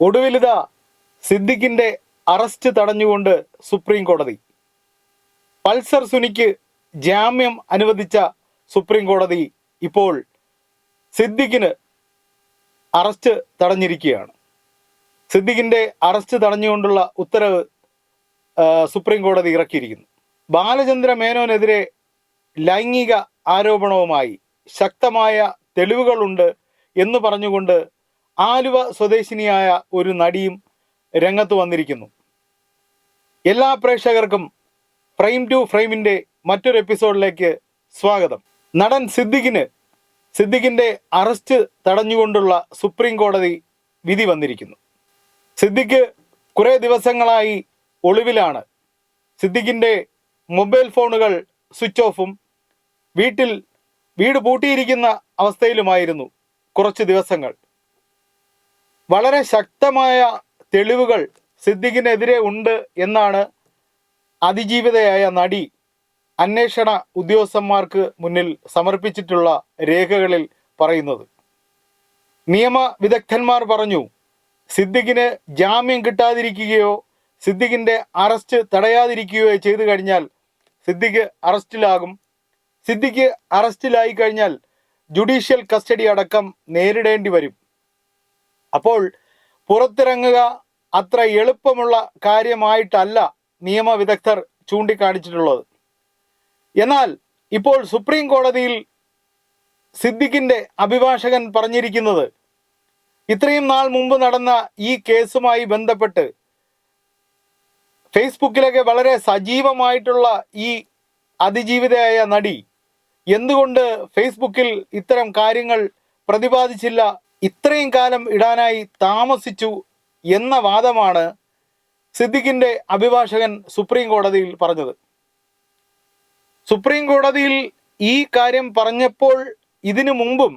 ഒടുവിലിത സിദ്ദിഖിന്റെ അറസ്റ്റ് തടഞ്ഞുകൊണ്ട് സുപ്രീം കോടതി. പൾസർ സുനിക്ക് ജാമ്യം അനുവദിച്ച സുപ്രീം കോടതി ഇപ്പോൾ സിദ്ദിഖിന് അറസ്റ്റ് തടഞ്ഞിരിക്കുകയാണ്. സിദ്ദിഖിന്റെ അറസ്റ്റ് തടഞ്ഞുകൊണ്ടുള്ള ഉത്തരവ് സുപ്രീം കോടതി ഇറക്കിയിരിക്കുന്നു. ബാലചന്ദ്ര മേനോനെതിരെ ലൈംഗിക ആരോപണവുമായി ശക്തമായ തെളിവുകളുണ്ട് എന്ന് പറഞ്ഞുകൊണ്ട് ആലുവ സ്വദേശിനിയായ ഒരു നടിയും രംഗത്ത് വന്നിരിക്കുന്നു. എല്ലാ പ്രേക്ഷകർക്കും ഫ്രെയിം ടു ഫ്രെയിമിന്റെ മറ്റൊരു എപ്പിസോഡിലേക്ക് സ്വാഗതം. നടൻ സിദ്ദിഖിന് സിദ്ദിഖിന്റെ അറസ്റ്റ് തടഞ്ഞുകൊണ്ടുള്ള സുപ്രീം കോടതി വിധി വന്നിരിക്കുന്നു. സിദ്ദിഖ് കുറേ ദിവസങ്ങളായി ഒളിവിലാണ്. സിദ്ദിഖിന്റെ മൊബൈൽ ഫോണുകൾ സ്വിച്ച് ഓഫും വീട്ടിൽ വീട് പൂട്ടിയിരിക്കുന്ന അവസ്ഥയിലുമായിരുന്നു കുറച്ച് ദിവസങ്ങൾ. വളരെ ശക്തമായ തെളിവുകൾ സിദ്ദിഖിനെതിരെ ഉണ്ട് എന്നാണ് അതിജീവിതയായ നടി അന്വേഷണ ഉദ്യോഗസ്ഥന്മാർക്ക് മുന്നിൽ സമർപ്പിച്ചിട്ടുള്ള രേഖകളിൽ പറയുന്നത്. നിയമ വിദഗ്ധന്മാർ പറഞ്ഞു സിദ്ദിഖിന് ജാമ്യം കിട്ടാതിരിക്കുകയോ സിദ്ദിഖിന്റെ അറസ്റ്റ് തടയാതിരിക്കുകയോ ചെയ്തു കഴിഞ്ഞാൽ സിദ്ദിഖ് അറസ്റ്റിലാകും. സിദ്ദിഖ് അറസ്റ്റിലായി കഴിഞ്ഞാൽ ജുഡീഷ്യൽ കസ്റ്റഡി അടക്കം നേരിടേണ്ടി വരും. അപ്പോൾ പുറത്തിറങ്ങുക അത്ര എളുപ്പമുള്ള കാര്യമായിട്ടല്ല നിയമവിദഗ്ധർ ചൂണ്ടിക്കാണിച്ചിട്ടുള്ളത്. എന്നാൽ ഇപ്പോൾ സുപ്രീം കോടതിയിൽ സിദ്ദിഖിന്റെ അഭിഭാഷകൻ പറഞ്ഞിരിക്കുന്നത് ഇത്രയും നാൾ മുമ്പ് നടന്ന ഈ കേസുമായി ബന്ധപ്പെട്ട് ഫേസ്ബുക്കിലൊക്കെ വളരെ സജീവമായിട്ടുള്ള ഈ അതിജീവിതയായ നടി എന്തുകൊണ്ട് ഫേസ്ബുക്കിൽ ഇത്തരം കാര്യങ്ങൾ പ്രതിപാദിച്ചില്ല ഇത്രയും കാലം ഇടാനായി താമസിച്ചു എന്ന വാദമാണ് സിദ്ദിഖിന്റെ അഭിഭാഷകൻ സുപ്രീം കോടതിയിൽ പറഞ്ഞത്. സുപ്രീം കോടതിയിൽ ഈ കാര്യം പറഞ്ഞപ്പോൾ ഇതിനു മുമ്പും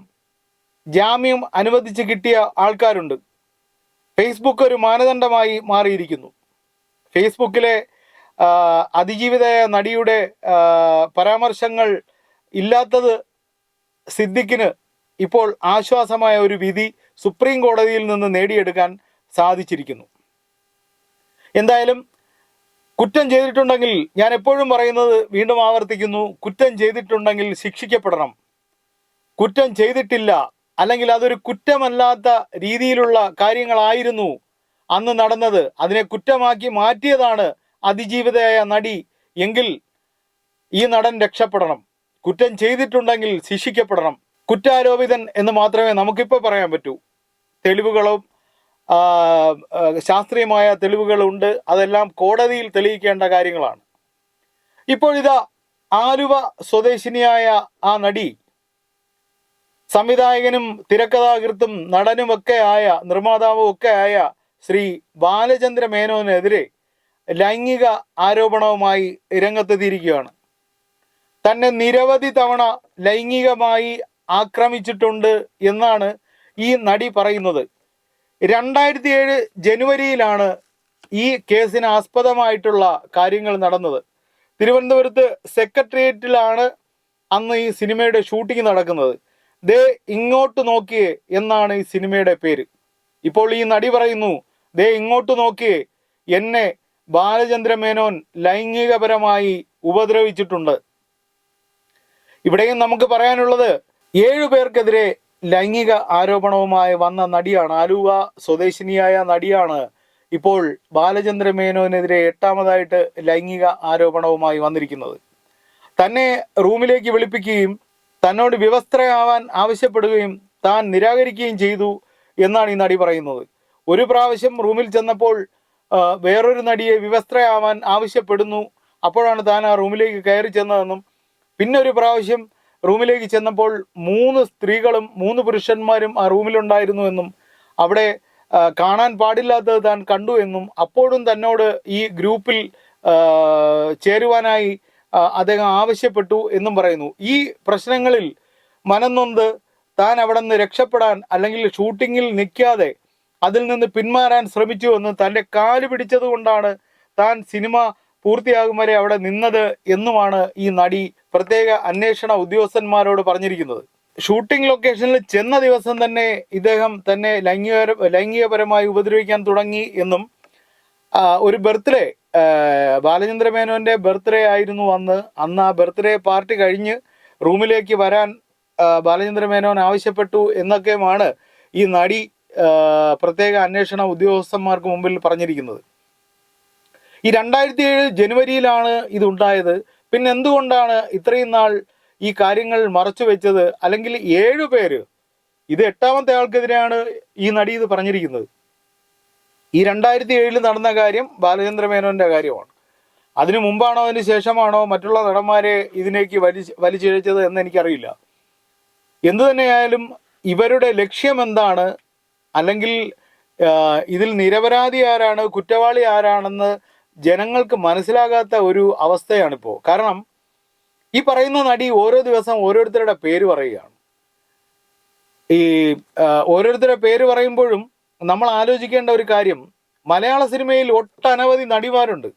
ജാമ്യം അനുവദിച്ച് കിട്ടിയ ആൾക്കാരുണ്ട്. ഫേസ്ബുക്ക് ഒരു മാനദണ്ഡമായി മാറിയിരിക്കുന്നു. ഫേസ്ബുക്കിലെ അതിജീവിതയായ നടിയുടെ പരാമർശങ്ങൾ ഇല്ലാത്തത് സിദ്ദിഖിന് ഇപ്പോൾ ആശ്വാസമായ ഒരു വിധി സുപ്രീം കോടതിയിൽ നിന്ന് നേടിയെടുക്കാൻ സാധിച്ചിരിക്കുന്നു. എന്തായാലും കുറ്റം ചെയ്തിട്ടുണ്ടെങ്കിൽ ഞാൻ എപ്പോഴും പറയുന്നത് വീണ്ടും ആവർത്തിക്കുന്നു കുറ്റം ചെയ്തിട്ടുണ്ടെങ്കിൽ ശിക്ഷിക്കപ്പെടണം. കുറ്റം ചെയ്തിട്ടില്ല അല്ലെങ്കിൽ അതൊരു കുറ്റമല്ലാത്ത രീതിയിലുള്ള കാര്യങ്ങളായിരുന്നു അന്ന് നടന്നത്. അതിനെ കുറ്റമാക്കി മാറ്റിയതാണ് അതിജീവിതയായ നടി എങ്കിൽ ഈ നടൻ രക്ഷപ്പെടണം. കുറ്റം ചെയ്തിട്ടുണ്ടെങ്കിൽ ശിക്ഷിക്കപ്പെടണം. കുറ്റാരോപിതൻ എന്ന് മാത്രമേ നമുക്കിപ്പോൾ പറയാൻ പറ്റൂ. തെളിവുകളും ശാസ്ത്രീയമായ തെളിവുകളുണ്ട്. അതെല്ലാം കോടതിയിൽ തെളിയിക്കേണ്ട കാര്യങ്ങളാണ്. ഇപ്പോഴിതാ ആലുവ സ്വദേശിനിയായ ആ നടി സംവിധായകനും തിരക്കഥാകൃത്തും നടനുമൊക്കെ ആയ നിർമ്മാതാവും ഒക്കെ ആയ ശ്രീ ബാലചന്ദ്ര മേനോനെതിരെ ലൈംഗിക ആരോപണവുമായി രംഗത്തെത്തിയിരിക്കുകയാണ്. തന്നെ നിരവധി തവണ ലൈംഗികമായി ആക്രമിച്ചിട്ടുണ്ട് എന്നാണ് ഈ നടി പറയുന്നത്. രണ്ടായിരത്തി ഏഴ് ജനുവരിയിലാണ് ഈ കേസിന് ആസ്പദമായിട്ടുള്ള കാര്യങ്ങൾ നടന്നത്. തിരുവനന്തപുരത്ത് സെക്രട്ടേറിയറ്റിലാണ് അന്ന് ഈ സിനിമയുടെ ഷൂട്ടിംഗ് നടക്കുന്നത്. ദേ ഇങ്ങോട്ട് നോക്കിയേ എന്നാണ് ഈ സിനിമയുടെ പേര്. ഇപ്പോൾ ഈ നടി പറയുന്നു ദേ ഇങ്ങോട്ട് നോക്കിയേ എന്നെ ബാലചന്ദ്ര മേനോൻ ലൈംഗികപരമായി ഉപദ്രവിച്ചിട്ടുണ്ട്. ഇവിടെയും നമുക്ക് പറയാനുള്ളത് ഏഴു പേർക്കെതിരെ ലൈംഗിക ആരോപണവുമായി വന്ന നടിയാണ് ആലുവ സ്വദേശിനിയായ നടിയാണ്. ഇപ്പോൾ ബാലചന്ദ്ര മേനോനെതിരെ എട്ടാമതായിട്ട് ലൈംഗിക ആരോപണവുമായി വന്നിരിക്കുന്നത്. തന്നെ റൂമിലേക്ക് വിളിപ്പിക്കുകയും തന്നോട് വിവസ്ത്രയാവാൻ ആവശ്യപ്പെടുകയും താൻ നിരാകരിക്കുകയും ചെയ്തു എന്നാണ് ഈ നടി പറയുന്നത്. ഒരു പ്രാവശ്യം റൂമിൽ ചെന്നപ്പോൾ വേറൊരു നടിയെ വിവസ്ത്രയാവാൻ ആവശ്യപ്പെടുന്നു. അപ്പോഴാണ് താൻ ആ റൂമിലേക്ക് കയറി ചെന്നതെന്നും പിന്നെ ഒരു പ്രാവശ്യം റൂമിലേക്ക് ചെന്നപ്പോൾ മൂന്ന് സ്ത്രീകളും മൂന്ന് പുരുഷന്മാരും ആ റൂമിലുണ്ടായിരുന്നു എന്നും അവിടെ കാണാൻ പാടില്ലാത്തത് താൻ കണ്ടു എന്നും അപ്പോഴും തന്നോട് ഈ ഗ്രൂപ്പിൽ ചേരുവാനായി അദ്ദേഹം ആവശ്യപ്പെട്ടു എന്നും പറയുന്നു. ഈ പ്രശ്നങ്ങളിൽ മനന്നൊന്ത് താൻ അവിടെ നിന്ന് രക്ഷപ്പെടാൻ അല്ലെങ്കിൽ ഷൂട്ടിങ്ങിൽ നിൽക്കാതെ അതിൽ നിന്ന് പിന്മാറാൻ ശ്രമിച്ചു എന്ന് തന്റെ കാൽ പിടിച്ചത് കൊണ്ടാണ് താൻ സിനിമ പൂർത്തിയാകും വരെ അവിടെ നിന്നത് എന്നുമാണ് ഈ നടി പ്രത്യേക അന്വേഷണ ഉദ്യോഗസ്ഥന്മാരോട് പറഞ്ഞിരിക്കുന്നത്. ഷൂട്ടിംഗ് ലൊക്കേഷനിൽ ചെന്ന ദിവസം തന്നെ ഇദ്ദേഹം തന്നെ ലൈംഗിക ലൈംഗികപരമായി ഉപദ്രവിക്കാൻ തുടങ്ങി എന്നും ഒരു ബർത്ത്ഡേ ബാലചന്ദ്ര മേനോന്റെ ബർത്ത്ഡേ ആയിരുന്നു അന്ന്. അന്ന് ആ ബർത്ത്ഡേ പാർട്ടി കഴിഞ്ഞ് റൂമിലേക്ക് വരാൻ ബാലചന്ദ്ര മേനോൻ ആവശ്യപ്പെട്ടു എന്നൊക്കെയുമാണ് ഈ നടി പ്രത്യേക അന്വേഷണ ഉദ്യോഗസ്ഥന്മാർക്ക് മുമ്പിൽ പറഞ്ഞിരിക്കുന്നത്. ഈ രണ്ടായിരത്തി ഏഴ് ജനുവരിയിലാണ് ഇതുണ്ടായത്. പിന്നെ എന്തുകൊണ്ടാണ് ഇത്രയും നാൾ ഈ കാര്യങ്ങൾ മറച്ചു വെച്ചത്? അല്ലെങ്കിൽ ഏഴു പേര് ഇത് എട്ടാമത്തെ ആൾക്കെതിരെയാണ് ഈ നടി ഇത് പറഞ്ഞിരിക്കുന്നത്. ഈ രണ്ടായിരത്തി ഏഴിൽ നടന്ന കാര്യം ബാലചന്ദ്ര മേനോന്റെ കാര്യമാണ്. അതിനു മുമ്പാണോ അതിന് ശേഷമാണോ മറ്റുള്ള നടന്മാരെ ഇതിലേക്ക് വലി വലിച്ചിഴച്ചത് എന്ന് എനിക്കറിയില്ല. എന്തു തന്നെയായാലും ഇവരുടെ ലക്ഷ്യം എന്താണ്? അല്ലെങ്കിൽ ഇതിൽ നിരപരാധി ആരാണ് കുറ്റവാളി ആരാണെന്ന് ജനങ്ങൾക്ക് മനസ്സിലാകാത്ത ഒരു അവസ്ഥയാണിപ്പോൾ കാരണം ഈ പറയുന്ന നടി ഓരോ ദിവസം ഓരോരുത്തരുടെ പേര് പറയുകയാണ്. ഈ ഓരോരുത്തരുടെ പേര് പറയുമ്പോഴും നമ്മൾ ആലോചിക്കേണ്ട ഒരു കാര്യം മലയാള സിനിമയിൽ ഒട്ടനവധി നടിമാരുണ്ട്.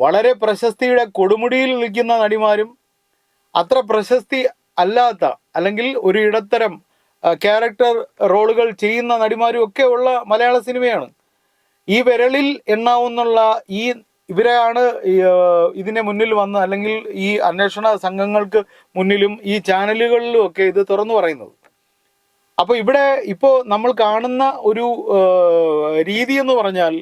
വളരെ പ്രശസ്തിയുടെ കൊടുമുടിയിൽ നിൽക്കുന്ന നടിമാരും അത്ര പ്രശസ്തി അല്ലാത്ത അല്ലെങ്കിൽ ഒരു ഇടത്തരം ക്യാരക്ടർ റോളുകൾ ചെയ്യുന്ന നടിമാരും ഒക്കെ ഉള്ള മലയാള സിനിമയാണ്. ഈ വിരളിൽ എണ്ണാവുന്നുള്ള ഈ ഇവരെയാണ് ഇതിന് മുന്നിൽ വന്ന് അല്ലെങ്കിൽ ഈ അന്വേഷണ സംഘങ്ങൾക്ക് മുന്നിലും ഈ ചാനലുകളിലും ഒക്കെ ഇത് തുറന്നു പറയുന്നത്. അപ്പോൾ ഇവിടെ ഇപ്പോ നമ്മൾ കാണുന്ന ഒരു രീതി എന്ന് പറഞ്ഞാൽ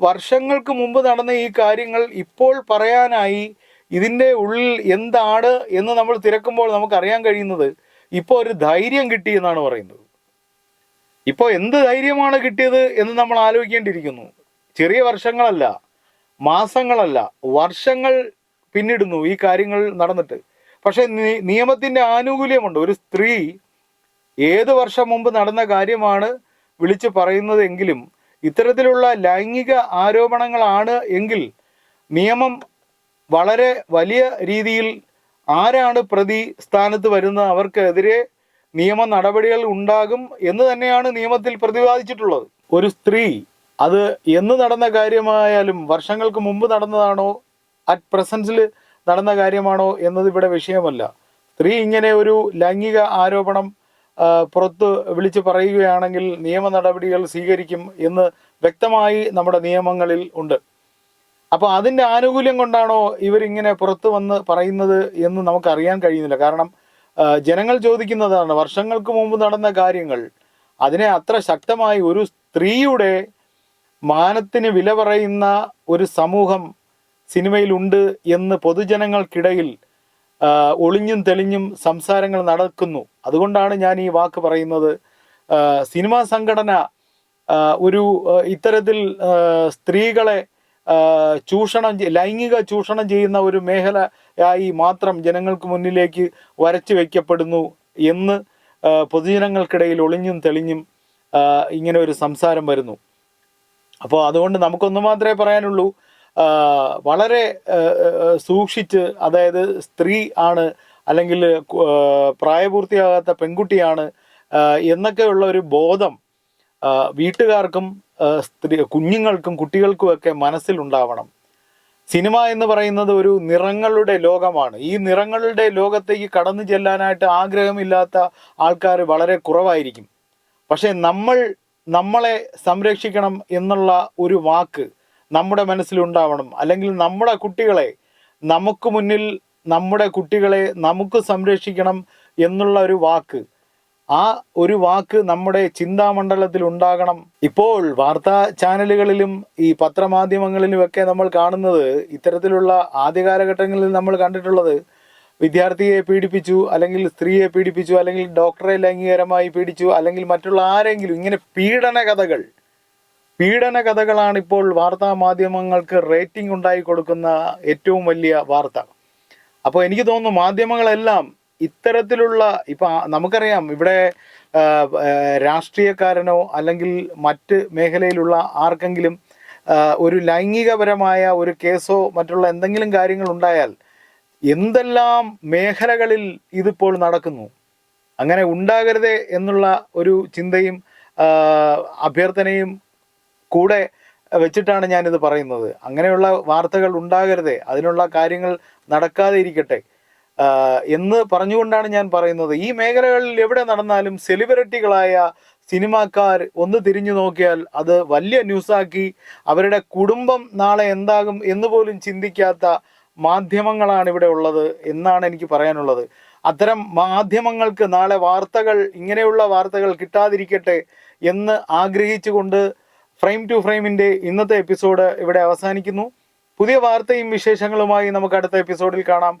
വർഷങ്ങൾക്ക് മുമ്പ് നടന്ന ഈ കാര്യങ്ങൾ ഇപ്പോൾ പറയാനായി ഇതിന്റെ ഉള്ളിൽ എന്താണ് എന്ന് നമ്മൾ തിരക്കുമ്പോൾ നമുക്ക് അറിയാൻ കഴിയുന്നത്. ഇപ്പോൾ ഒരു ധൈര്യം കിട്ടി എന്നാണ് പറയുന്നത്. ഇപ്പോൾ എന്ത് ധൈര്യമാണ് കിട്ടിയത് എന്ന് നമ്മൾ ആലോചിക്കേണ്ടിയിരിക്കുന്നു. ചെറിയ വർഷങ്ങളല്ല മാസങ്ങളല്ല വർഷങ്ങൾ പിന്നിടുന്നു ഈ കാര്യങ്ങൾ നടന്നിട്ട്. പക്ഷേ നിയമത്തിന്റെ ആനുകൂല്യമുണ്ട്. ഒരു സ്ത്രീ ഏത് വർഷം മുമ്പ് നടന്ന കാര്യമാണ് വിളിച്ചു പറയുന്നത് എങ്കിലും ഇത്തരത്തിലുള്ള ലൈംഗിക ആരോപണങ്ങളാണ് എങ്കിൽ നിയമം വളരെ വലിയ രീതിയിൽ ആരാണ് പ്രതി സ്ഥാനത്ത് വരുന്നത്? അവർക്കെതിരെ നിയമ നടപടികൾ ഉണ്ടാകും എന്ന് തന്നെയാണ് നിയമത്തിൽ പ്രതിപാദിച്ചിട്ടുള്ളത്. ഒരു സ്ത്രീ അത് എന്ന് നടന്ന കാര്യമായാലും വർഷങ്ങൾക്ക് മുമ്പ് നടന്നതാണോ അറ്റ് പ്രസൻസിൽ നടന്ന കാര്യമാണോ എന്നത് ഇവിടെ വിഷയമല്ല. സ്ത്രീ ഇങ്ങനെ ഒരു ലൈംഗിക ആരോപണം പുറത്ത് വിളിച്ചു പറയുകയാണെങ്കിൽ നിയമ നടപടികൾ സ്വീകരിക്കും എന്ന് വ്യക്തമായി നമ്മുടെ നിയമങ്ങളിൽ ഉണ്ട്. അപ്പോൾ അതിന്റെ ആനുകൂല്യം കൊണ്ടാണോ ഇവരിങ്ങനെ പുറത്തു വന്ന് പറയുന്നത് എന്ന് നമുക്കറിയാൻ കഴിയുന്നില്ല. കാരണം ജനങ്ങൾ ചോദിക്കുന്നതാണ് വർഷങ്ങൾക്ക് മുമ്പ് നടന്ന കാര്യങ്ങൾ. അതിനെ അത്ര ശക്തമായി ഒരു സ്ത്രീയുടെ മാനത്തിന് വില പറയുന്ന ഒരു സമൂഹം സിനിമയിലുണ്ട് എന്ന് പൊതുജനങ്ങൾക്കിടയിൽ ഒളിഞ്ഞും തെളിഞ്ഞും സംസാരങ്ങൾ നടക്കുന്നു. അതുകൊണ്ടാണ് ഞാൻ ഈ വാക്ക് പറയുന്നത്. സിനിമാ സംഘടന ഒരു ഇത്തരത്തിൽ സ്ത്രീകളെ ചൂഷണം ലൈംഗിക ചൂഷണം ചെയ്യുന്ന ഒരു മേഖല ആയി മാത്രം ജനങ്ങൾക്ക് മുന്നിലേക്ക് വരച്ചു വയ്ക്കപ്പെടുന്നു എന്ന് പൊതുജനങ്ങൾക്കിടയിൽ ഒളിഞ്ഞും തെളിഞ്ഞും ഇങ്ങനെ ഒരു സംസാരം വരുന്നു. അപ്പോൾ അതുകൊണ്ട് നമുക്കൊന്നു മാത്രമേ പറയാനുള്ളൂ വളരെ സൂക്ഷിച്ച് അതായത് സ്ത്രീ ആണ് അല്ലെങ്കിൽ പ്രായപൂർത്തിയാകാത്ത പെൺകുട്ടിയാണ് എന്നൊക്കെയുള്ള ഒരു ബോധം വീട്ടുകാർക്കും സ്ത്രീ കുഞ്ഞുങ്ങൾക്കും കുട്ടികൾക്കുമൊക്കെ മനസ്സിലുണ്ടാവണം. സിനിമ എന്ന് പറയുന്നത് ഒരു നിറങ്ങളുടെ ലോകമാണ്. ഈ നിറങ്ങളുടെ ലോകത്തേക്ക് കടന്നു ചെല്ലാനായിട്ട് ആഗ്രഹമില്ലാത്ത ആൾക്കാർ വളരെ കുറവായിരിക്കും. പക്ഷേ നമ്മൾ നമ്മളെ സംരക്ഷിക്കണം എന്നുള്ള ഒരു വാക്ക് നമ്മുടെ മനസ്സിലുണ്ടാവണം. അല്ലെങ്കിൽ നമ്മുടെ കുട്ടികളെ നമുക്ക് മുന്നിൽ നമ്മുടെ കുട്ടികളെ നമുക്ക് സംരക്ഷിക്കണം എന്നുള്ള ഒരു വാക്ക് ആ ഒരു വാക്ക് നമ്മുടെ ചിന്താമണ്ഡലത്തിൽ ഉണ്ടാകണം. ഇപ്പോൾ വാർത്താ ചാനലുകളിലും ഈ പത്രമാധ്യമങ്ങളിലും ഒക്കെ നമ്മൾ കാണുന്നത് ഇത്തരത്തിലുള്ള ആദ്യ കാലഘട്ടങ്ങളിൽ നമ്മൾ കണ്ടിട്ടുള്ളത് വിദ്യാർത്ഥിയെ പീഡിപ്പിച്ചു അല്ലെങ്കിൽ സ്ത്രീയെ പീഡിപ്പിച്ചു അല്ലെങ്കിൽ ഡോക്ടറെ ലൈംഗികരമായി പീഡിച്ചു അല്ലെങ്കിൽ മറ്റുള്ള ആരെങ്കിലും ഇങ്ങനെ പീഡന കഥകൾ പീഡന കഥകളാണ് ഇപ്പോൾ വാർത്താ മാധ്യമങ്ങൾക്ക് റേറ്റിംഗ് ഉണ്ടായി കൊടുക്കുന്ന ഏറ്റവും വലിയ വാർത്ത. അപ്പോൾ എനിക്ക് തോന്നുന്നു മാധ്യമങ്ങളെല്ലാം ഇത്തരത്തിലുള്ള ഇപ്പൊ നമുക്കറിയാം ഇവിടെ രാഷ്ട്രീയക്കാരനോ അല്ലെങ്കിൽ മറ്റ് മേഖലയിലുള്ള ആർക്കെങ്കിലും ഒരു ലൈംഗികപരമായ ഒരു കേസോ മറ്റുള്ള എന്തെങ്കിലും കാര്യങ്ങൾ ഉണ്ടായാൽ എന്തെല്ലാം മേഖലകളിൽ ഇതിപ്പോൾ നടക്കുന്നു? അങ്ങനെ ഉണ്ടാകരുതേ എന്നുള്ള ഒരു ചിന്തയും അഭ്യർത്ഥനയും കൂടെ വെച്ചിട്ടാണ് ഞാനിത് പറയുന്നത്. അങ്ങനെയുള്ള വാർത്തകൾ ഉണ്ടാകരുതേ. അതിനുള്ള കാര്യങ്ങൾ നടക്കാതെ ഇരിക്കട്ടെ. എന്ന് പറഞ്ഞുകൊണ്ടാണ് ഞാൻ പറയുന്നത്. ഈ മേഖലകളിൽ എവിടെ നടന്നാലും സെലിബ്രിറ്റികളായ സിനിമാക്കാർ ഒന്ന് തിരിഞ്ഞു നോക്കിയാൽ അത് വലിയ ന്യൂസാക്കി അവരുടെ കുടുംബം നാളെ എന്താകും എന്ന് പോലും ചിന്തിക്കാത്ത മാധ്യമങ്ങളാണ് ഇവിടെ ഉള്ളത് എന്നാണ് എനിക്ക് പറയാനുള്ളത്. അത്തരം മാധ്യമങ്ങൾക്ക് നാളെ വാർത്തകൾ ഇങ്ങനെയുള്ള വാർത്തകൾ കിട്ടാതിരിക്കട്ടെ എന്ന് ആഗ്രഹിച്ചുകൊണ്ട് ഫ്രെയിം ടു ഫ്രെയിമിന്റെ ഇന്നത്തെ എപ്പിസോഡ് ഇവിടെ അവസാനിക്കുന്നു. പുതിയ വാർത്തയും വിശേഷങ്ങളുമായി നമുക്ക് അടുത്ത എപ്പിസോഡിൽ കാണാം.